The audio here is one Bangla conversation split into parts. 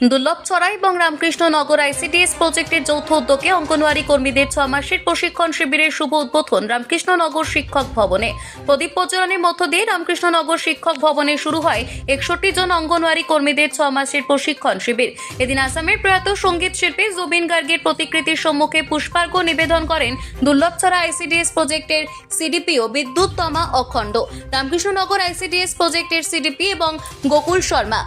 দুর্লভছড়া এবং রামকৃষ্ণনগর আইসিডিএস প্রজেক্টের যৌথ উদ্যোগে অঙ্গনওয়াড়ি কর্মীদের ছ মাসের প্রশিক্ষণ শিবিরের শুভ উদ্বোধন রামকৃষ্ণনগর শিক্ষক ভবনে। প্রদীপ প্রজ্বলনের মধ্য দিয়ে রামকৃষ্ণনগর শিক্ষক ভবনে শুরু হয় একষট্টি জন অঙ্গনওয়াড়ি কর্মীদের ছ মাসের প্রশিক্ষণ শিবির। এদিন আসামের প্রয়াত সংগীত শিল্পী জুবিন গার্গের প্রতিকৃতির সম্মুখে পুষ্পার্ঘ নিবেদন করেন দুর্লভছড়া আইসিডিএস প্রজেক্টের সিডিপিও বিদ্যুৎ তমা অখণ্ড। রামকৃষ্ণনগর আইসিডিএস প্রজেক্টের সিডিপি এবং গোকুল শর্মা।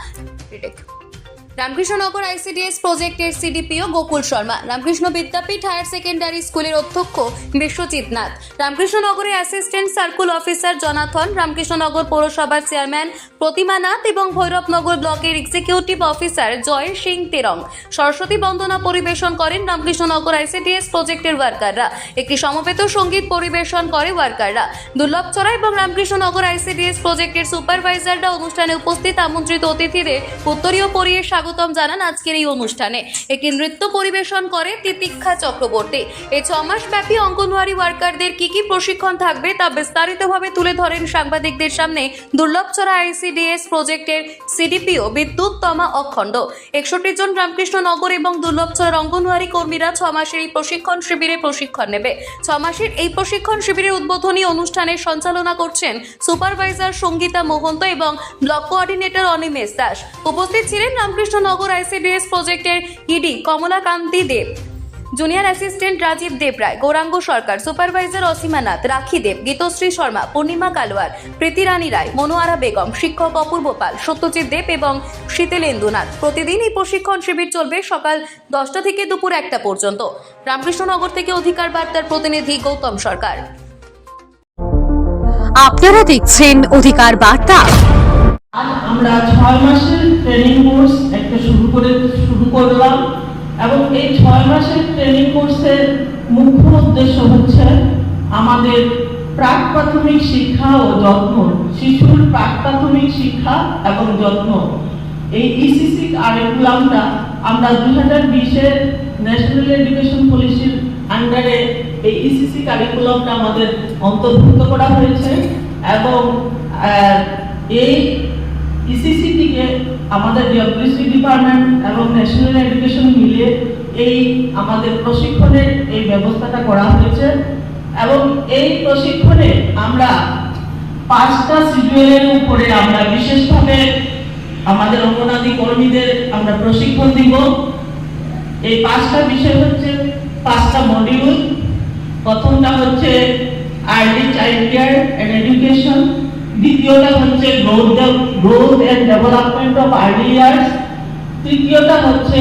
রামকৃষ্ণনগর আইসিডিএস প্রজেক্টের CDPO Gokul Sharma, Ramakrishna Vidyapith higher secondary স্কুলের অধ্যক্ষ Biswajit Nath, রামকৃষ্ণনগরের assistant circle officer Jonathan, Ramakrishnanagar পৌরসভার চেয়ারম্যান প্রতিমা নাথ এবং ভৈরবনগর ব্লকের এক্সিকিউটিভ অফিসার জয় সিং তেরং। সরস্বতী বন্দনা পরিবেশন করেন রামকৃষ্ণনগর আইসিডিএস প্রজেক্টের ওয়ার্কাররা একটি সমবেত সংগীত পরিবেশন করে ওয়ার্কাররা দুর্লভচড়া এবং রামকৃষ্ণনগর আইসিডিএস প্রজেক্টের সুপারভাইজাররা অনুষ্ঠানে উপস্থিত আমন্ত্রিত অতিথিদের উত্তরীয় পরিয়ে স্বাগতম জানান আজকের এই অনুষ্ঠানে। একটি নৃত্য পরিবেশন করে তিতিক্ষা চক্রবর্তী। এই ছ মাস ব্যাপী অঙ্গনওয়াড়ি ওয়ার্কারদের কি কি প্রশিক্ষণ থাকবে তা বিস্তারিতভাবে তুলে ধরেন সাংবাদিকদের সামনে দুর্লভচড়া আইসিডিএস প্রজেক্টের সিডিপিও বিদ্যুৎ তমা অখণ্ড। একষট্টি জন রামকৃষ্ণনগর এবং দুর্লভচড়ার অঙ্গনওয়াড়ি কর্মীরা ছ মাসের এই প্রশিক্ষণ শিবিরে প্রশিক্ষণ নেবে। ছ মাসের এই প্রশিক্ষণ শিবিরের উদ্বোধনী অনুষ্ঠানের সঞ্চালনা করছেন সুপারভাইজার সঙ্গীতা মোহন্ত এবং ব্লক কোঅর্ডিনেটর অনিমেষ দাস। উপস্থিত ছিলেন রামকৃষ্ণনগর আইসিডিএস প্রজেক্টের ED Kamalakanti Deb. Junior assistant Rajib Deb Roy Gouranga Sarkar supervisor Asima Nath Rakhi Deb Gitashri Sharma পূর্ণিমা কালোয়ার প্রীতিরানী রায় মনোয়ারা বেগম শিক্ষক অপূর্ব পাল সত্যজিৎ দেব এবং শীতেলেন্দু নাথ। প্রতিদিন এই প্রশিক্ষণ শিবির চলবে সকাল দশটা থেকে দুপুর একটা পর্যন্ত। রামকৃষ্ণনগর থেকে অধিকার বার্তার প্রতিনিধি গৌতম সরকার। আপনারা দেখছেন অধিকার বার্তা। আমরা ছয় মাসের ট্রেনিং কোর্স একটা শুরু করে, শুরু করলাম। এবং এই ছয় মাসের ট্রেনিং কোর্সের মুখ্য উদ্দেশ্য হচ্ছে আমাদের প্রাক প্রাথমিক শিক্ষা ও যত্ন, শিশুর প্রাক প্রাথমিক শিক্ষা এবং যত্ন। এই E ইসিসি কারিকুলামটা আমরা দুই হাজার বিশের ন্যাশনাল এডুকেশন পলিসির আন্ডারে এই E ইসিসি কারিকুলামটা আমাদের অন্তর্ভুক্ত করা হয়েছে এবং এই ইসিসি থেকে আমাদের ডব্লিউসি ডিপার্টমেন্ট এবং ন্যাশনাল এডুকেশন মিলিয়ে এই আমাদের প্রশিক্ষণের এই ব্যবস্থাটা করা হয়েছে। এবং এই প্রশিক্ষণে আমরা পাঁচটা শিডিউলের উপরে আমরা বিশেষভাবে আমাদের অঙ্গনাদি কর্মীদের আমরা প্রশিক্ষণ দিব। এই পাঁচটা বিষয় হচ্ছে পাঁচটা মডিউল প্রথমটা হচ্ছে early child care and education দ্বিতীয়টা হচ্ছে growth growth and development of years তৃতীয়টা হচ্ছে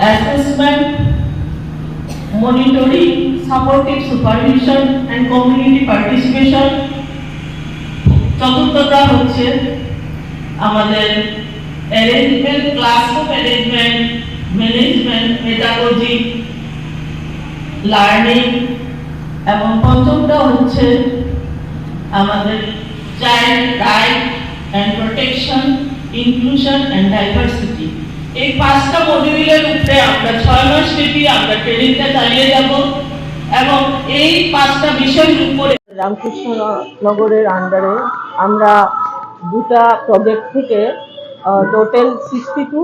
assessment monitoring supportive supervision and community participation চতুর্থটা হচ্ছে আমাদের arrangement classroom arrangement management pedagogy learning এবং পঞ্চমটা হচ্ছে আমাদের child right and protection inclusion and diversity এই পাঁচটা মডিউলের উপরে আমরা ছয় মাস ব্যাপী আমরা ট্রেনিংটা চালিয়ে যাব এবং এই পাঁচটা বিষয়ের উপরে রামকৃষ্ণ নগরের আন্ডারে আমরা দুটা প্রজেক্ট থেকে টোটাল সিক্সটি টু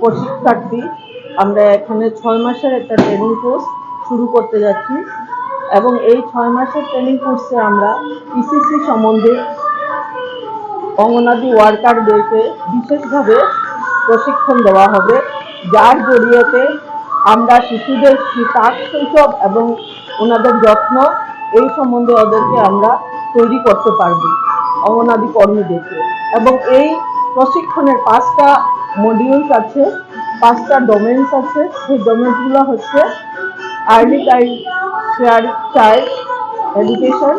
প্রশিক্ষার্থী আমরা এখানে ছয় মাসের একটা ট্রেনিং কোর্স শুরু করতে যাচ্ছি। এবং এই ছয় মাসের ট্রেনিং কোর্সে আমরা ইসিসি সম্বন্ধে অঙ্গনাদি ওয়ার্কারদেরকে বিশেষভাবে প্রশিক্ষণ দেওয়া হবে। যার জড়িয়েতে আমরা শিশুদের প্রাক শৈশব এবং ওনাদের যত্ন এই সম্বন্ধে ওদেরকে আমরা তৈরি করতে পারব অঙ্গনাদি কর্মীদেরকে। এবং এই প্রশিক্ষণের পাঁচটা মডিউলস আছে, পাঁচটা ডোমেন্স আছে। সেই ডোমেন্সগুলো হচ্ছে আর্লি চাইল্ড এডুকেশন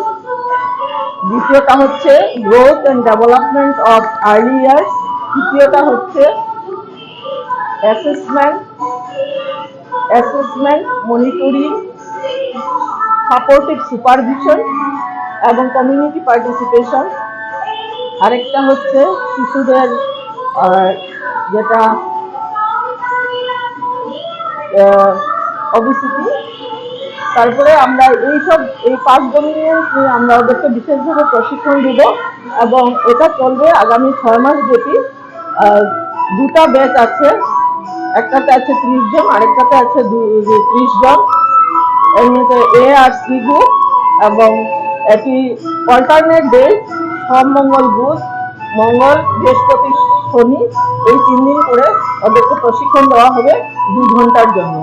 দ্বিতীয়টা হচ্ছে growth and development of early years তৃতীয়টা হচ্ছে assessment assessment monitoring supportive supervision এবং কমিউনিটি পার্টিসিপেশন আরেকটা হচ্ছে শিশুদের যেটা অবিসিটি তারপরে আমরা এই সব এই পাঁচ নিয়ে আমরা ওদেরকে বিশেষভাবে প্রশিক্ষণ দিব এবং এটা চলবে আগামী ছয় মাস ব্যাপী। দুটা ব্যাচ আছে। একটাতে আছে ত্রিশ জন, আরেকটাতে আছে ত্রিশ জন। মধ্যে এ আর সি গ্রুপ এবং এটি অল্টারনেট ডে সোম, মঙ্গল, বুধ, মঙ্গল, বৃহস্পতি, শনি, এই তিন দিন করে ওদেরকে প্রশিক্ষণ দেওয়া হবে দু ঘণ্টার জন্য।